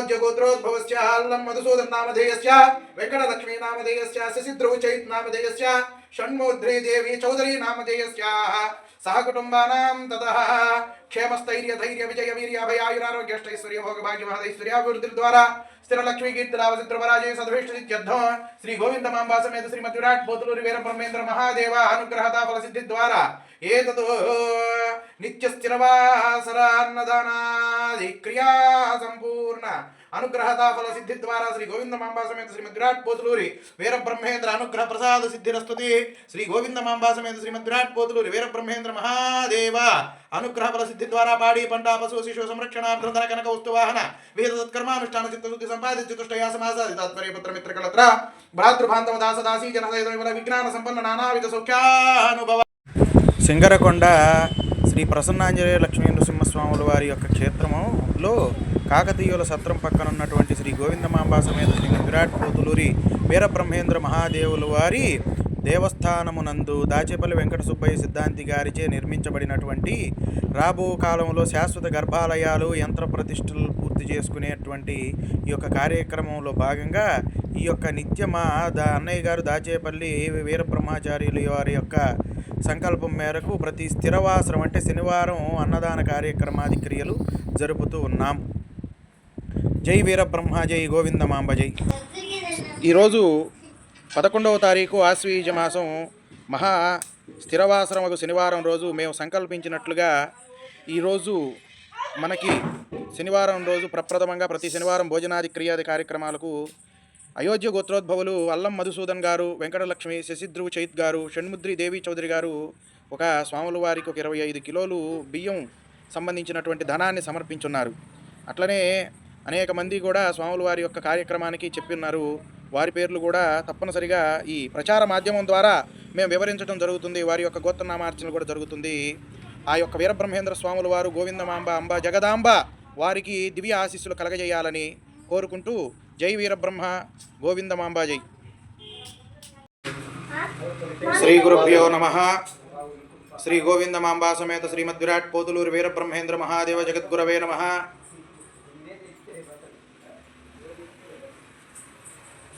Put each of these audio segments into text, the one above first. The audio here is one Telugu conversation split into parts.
అయోధ్య గోత్రోద్భవస్య అల్లం మధుసూదన్ నామధేయస్య వెంకటలక్ష్మీ నామధేయస్య శశిద్రువు చైత్ నామధేయస్య షణ్ముద్రీ దేవి చౌదరీ నామధేయస్య. సహ కుటుంబానాం తతః క్షేమస్థైర్య ధైర్య విజయ వీర్య అభయాయురారోగ్యష్టైశ్వర్య భోగ భాగ్య మహదైశ్వర్యాభివృద్ధి ద్వారా స్థిరలక్ష్మీ కీర్తి లాభచిత్ర పరాజయ సదృష్టి శ్రీ గోవింద మాంబా సమేత శ్రీమద్ విరాట్ పోతులూరి వీర బ్రహ్మేంద్ర మహాదేవ అనుగ్రహత ఫల సిద్ధి ద్వారా. ఏతదో నిత్య స్థిరవాసరాన్నదానాది క్రియా సంపూర్ణ అనుగ్రహత ఫల సిద్ధి ద్వారా శ్రీ గోవింద మాంబా సమేత శ్రీ విరాట్ పోతులూరి వీర బ్రహ్మేంద్ర అనుగ్రహ ప్రసాద సిద్ధిరస్తుతి శ్రీ గోవింద మాంబా సమేత శ్రీ విరాట్ పోతులూరి వీర బ్రహ్మేంద్ర మహాదేవ అనుగ్రహ ఫల సిద్ధి ద్వారా పాడి పంట పశు శిశు సంరక్షణార్థం ధన కనక వస్తు వాహన విహిత సత్కర్మానుష్ఠాన చిత్తశుద్ధి సంపాదిత చతుష్టయ సమాసాది తాత్పర్య పుత్ర మిత్ర కళత్ర భ్రాతృభాంతవ దాస దాసీ జన విజ్ఞాన సంపన్న నానావిధ సౌఖ్యానుభవ. సింగరకొండ శ్రీ ప్రసన్నాంజనేయ లక్ష్మీ నృసింహస్వాముల వారి యొక్క క్షేత్రములో కాకతీయుల సత్రం పక్కన ఉన్నటువంటి శ్రీ గోవిందమాంబా సమేత శ్రీ విరాట్ పోతులూరి వీరబ్రహ్మేంద్ర మహాదేవుల వారి దేవస్థానమునందు దాచేపల్లి వెంకట సుబ్బయ్య సిద్ధాంతి గారిచే నిర్మించబడినటువంటి రాబో కాలంలో శాశ్వత గర్భాలయాలు యంత్ర ప్రతిష్టలు పూర్తి చేసుకునేటువంటి ఈ యొక్క కార్యక్రమంలో భాగంగా ఈ యొక్క నిత్యమా దా అన్నయ్య గారు దాచేపల్లి వీరబ్రహ్మాచార్యులు వారి యొక్క సంకల్పం మేరకు ప్రతి స్థిరవాసరం అంటే శనివారం అన్నదాన కార్యక్రమాది క్రియలు జరుపుతూ ఉన్నాం. జై వీరబ్రహ్మ జై గోవిందమాంబ జై. ఈరోజు పదకొండవ తారీఖు ఆశ్వీజ మాసం. మహా స్థిరవాసరమకు శనివారం రోజు మేము సంకల్పించినట్లుగా ఈరోజు మనకి శనివారం రోజు ప్రప్రథమంగా ప్రతి శనివారం భోజనాది క్రియాది కార్యక్రమాలకు అయోధ్య గోత్రోద్భవులు అల్లం మధుసూదన్ గారు వెంకటలక్ష్మి శశిధ్రువు చైత్ గారు షణ్ముద్రి దేవి చౌదరి గారు ఒక స్వాముల వారికి ఒక ఇరవై ఐదు కిలోలు బియ్యం సంబంధించినటువంటి ధనాన్ని సమర్పించున్నారు. అట్లనే అనేక మంది కూడా స్వాముల వారి యొక్క కార్యక్రమానికి చెప్పిన్నారు వారి పేర్లు కూడా తప్పనిసరిగా ఈ ప్రచార మాధ్యమం ద్వారా మేము వివరించడం జరుగుతుంది. వారి యొక్క గోత్రనామార్చన కూడా జరుగుతుంది. ఆ యొక్క వీరబ్రహ్మేంద్ర స్వాముల వారు గోవిందమాంబ అంబ జగదాంబ వారికి దివ్య ఆశీస్సులు కలగజేయాలని కోరుకుంటూ జై వీరబ్రహ్మ గోవిందమాంబా జై శ్రీ గురుభ్యో నమ. శ్రీ గోవిందమాంబా సమేత శ్రీమద్ విరాట్ పోతులూరు వీరబ్రహ్మేంద్ర మహాదేవ జగద్గురవే నమ.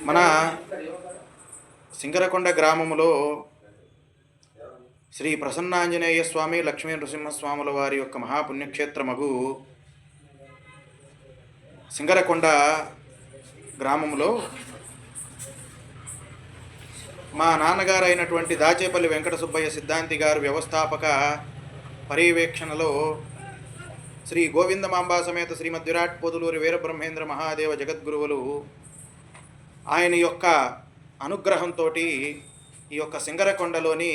మన సింగరకొండ గ్రామములో శ్రీ ప్రసన్నాంజనేయ స్వామి లక్ష్మీ నృసింహస్వాముల వారి యొక్క మహాపుణ్యక్షేత్రమగు సింగరకొండ గ్రామంలో మా నాన్నగారు అయినటువంటి దాచేపల్లి వెంకట సుబ్బయ్య సిద్ధాంతి గారు వ్యవస్థాపక పర్యవేక్షణలో శ్రీ గోవిందమాంబా సమేత శ్రీమద్ విరాట్ పొదులూరి వీరబ్రహ్మేంద్ర మహాదేవ జగద్గురువులు ఆయన యొక్క అనుగ్రహంతో ఈ యొక్క సింగరకొండలోని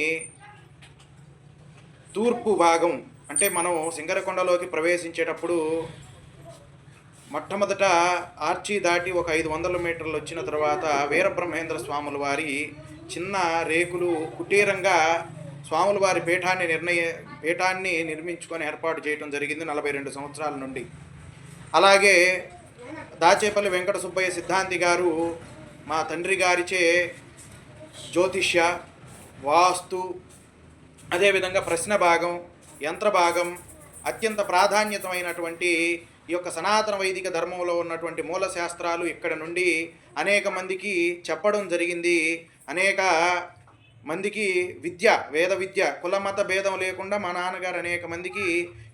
తూర్పు భాగం అంటే మనం సింగరకొండలోకి ప్రవేశించేటప్పుడు మొట్టమొదట ఆర్చి దాటి ఒక ఐదు వందల మీటర్లు వచ్చిన తర్వాత వీరబ్రహ్మేంద్ర స్వాముల వారి చిన్న రేకులు కుటీరంగా స్వాముల వారి పీఠాన్ని నిర్ణయ పీఠాన్ని నిర్మించుకొని ఏర్పాటు చేయడం జరిగింది నలభై రెండు సంవత్సరాల నుండి. అలాగే దాచేపల్లి వెంకట సుబ్బయ్య సిద్ధాంతి గారు మా తండ్రి గారిచే జ్యోతిష్య వాస్తు అదేవిధంగా ప్రశ్న భాగం యంత్ర భాగం అత్యంత ప్రాధాన్యతమైనటువంటి ఈ యొక్క సనాతన వైదిక ధర్మంలో ఉన్నటువంటి మూల శాస్త్రాలు ఇక్కడ నుండి అనేక మందికి చెప్పడం జరిగింది. అనేక మందికి విద్య వేద విద్య కులమత భేదం లేకుండా మా నాన్నగారు అనేక మందికి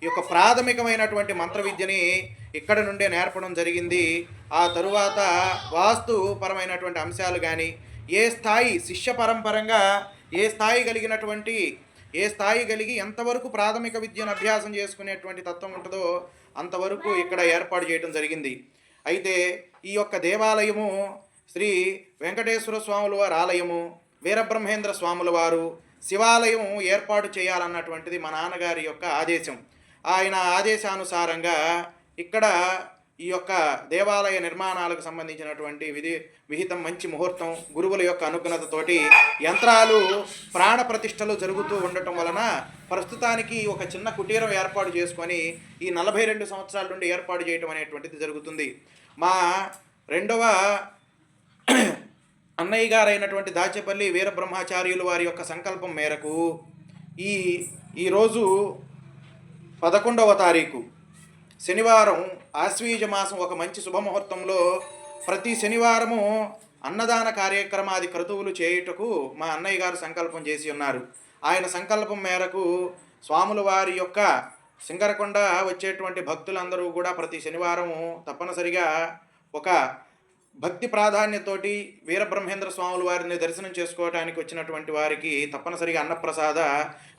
ఈ యొక్క ప్రాథమికమైనటువంటి మంత్ర విద్యని ఇక్కడ నుండే నేర్పడం జరిగింది. ఆ తరువాత వాస్తు పరమైనటువంటి అంశాలు కానీ ఏ స్థాయి శిష్య పరంపరంగా ఏ స్థాయి కలిగినటువంటి ఏ స్థాయి కలిగి ఎంతవరకు ప్రాథమిక విద్యను అభ్యాసం చేసుకునేటువంటి తత్వం ఉంటుందో అంతవరకు ఇక్కడ ఏర్పాటు చేయడం జరిగింది. అయితే ఈ యొక్క దేవాలయము శ్రీ వెంకటేశ్వర స్వాముల వారి ఆలయము వీరబ్రహ్మేంద్ర స్వాముల వారు శివాలయం ఏర్పాటు చేయాలన్నటువంటిది మా నాన్నగారి యొక్క ఆదేశం. ఆయన ఆదేశానుసారంగా ఇక్కడ ఈ యొక్క దేవాలయ నిర్మాణాలకు సంబంధించినటువంటి విధి విహితం మంచి ముహూర్తం గురువుల యొక్క అనుగుణతతోటి యంత్రాలు ప్రాణ ప్రతిష్టలు జరుగుతూ ఉండటం వలన ప్రస్తుతానికి ఒక చిన్న కుటీరం ఏర్పాటు చేసుకొని ఈ నలభై రెండు సంవత్సరాల నుండి ఏర్పాటు చేయటం అనేటువంటిది జరుగుతుంది. మా రెండవ అన్నయ్య గారైనటువంటి దాచేపల్లి వీరబ్రహ్మాచార్యులు వారి యొక్క సంకల్పం మేరకు ఈ ఈరోజు పదకొండవ తారీఖు శనివారం ఆశ్వీజ మాసం ఒక మంచి శుభముహూర్తంలో ప్రతి శనివారము అన్నదాన కార్యక్రమాది క్రతువులు చేయుటకు మా అన్నయ్య గారు సంకల్పం చేసి ఉన్నారు. ఆయన సంకల్పం మేరకు స్వాముల వారి యొక్క సింగరకొండ వచ్చేటువంటి భక్తులందరూ కూడా ప్రతి శనివారము తప్పనిసరిగా ఒక భక్తి ప్రాధాన్యతోటి వీరబ్రహ్మేంద్ర స్వాముల వారిని దర్శనం చేసుకోవడానికి వచ్చినటువంటి వారికి తప్పనిసరిగా అన్నప్రసాద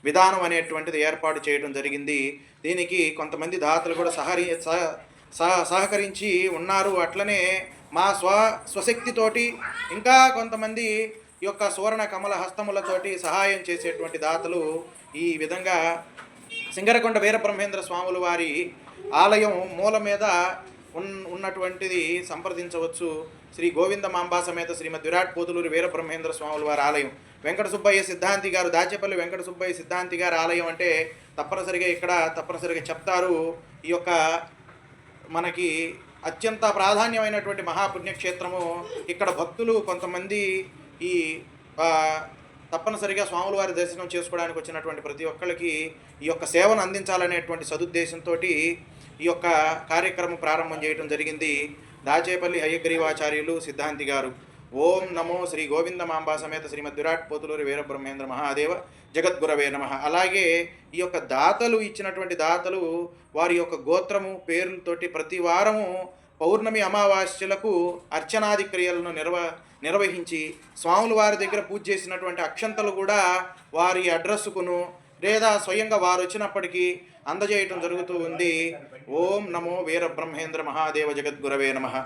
విధానం అనేటువంటిది ఏర్పాటు చేయడం జరిగింది. దీనికి కొంతమంది దాతలు కూడా సహరి సహ- సహ- సహకరించి ఉన్నారు. అట్లనే మా స్వ స్వశక్తితోటి ఇంకా కొంతమంది ఈ యొక్క సువర్ణ కమల హస్తములతోటి సహాయం చేసేటువంటి దాతలు ఈ విధంగా సింగరకొండ వీరబ్రహ్మేంద్ర స్వాముల వారి ఆలయం మూల మీద ఉన్ ఉన్నటువంటిది సంప్రదించవచ్చు. శ్రీ గోవింద మాంబా సమేత శ్రీమద్ విరాట్ పోతులూరి వీరబ్రహ్మేంద్ర స్వాముల వారి ఆలయం. వెంకట సుబ్బయ్య సిద్ధాంతి గారు దాచేపల్లి వెంకట సుబ్బయ్య సిద్ధాంతి గారి ఆలయం అంటే తప్పనిసరిగా ఇక్కడ తప్పనిసరిగా చెప్తారు. ఈ యొక్క మనకి అత్యంత ప్రాధాన్యమైనటువంటి మహాపుణ్యక్షేత్రము. ఇక్కడ భక్తులు కొంతమంది ఈ తప్పనిసరిగా స్వాముల వారి దర్శనం చేసుకోవడానికి వచ్చినటువంటి ప్రతి ఒక్కరికి ఈ యొక్క సేవను అందించాలనేటువంటి సదుద్దేశంతో ఈ యొక్క కార్యక్రమం ప్రారంభం చేయడం జరిగింది. దాచేపల్లి హయగ్రీవాచార్యులు సిద్ధాంతి గారు. ఓం నమో శ్రీ గోవింద మాంబా సమేత శ్రీమద్ విరాట్ పోతులూరి వీరబ్రహ్మేంద్ర మహాదేవ జగద్గురవే నమ. అలాగే ఈ యొక్క దాతలు ఇచ్చినటువంటి దాతలు వారి యొక్క గోత్రము పేర్లతోటి ప్రతి వారము పౌర్ణమి అమావాస్యలకు అర్చనాది క్రియలను నిర్వ నిర్వహించి స్వాముల వారి దగ్గర పూజ చేసినటువంటి అక్షంతలు కూడా వారి అడ్రస్కును లేదా స్వయంగా వారు వచ్చినప్పటికీ అందజేయటం జరుగుతూ ఉంది. ఓం నమో వీరబ్రహ్మేంద్ర మహాదేవ జగద్గురవే నమః.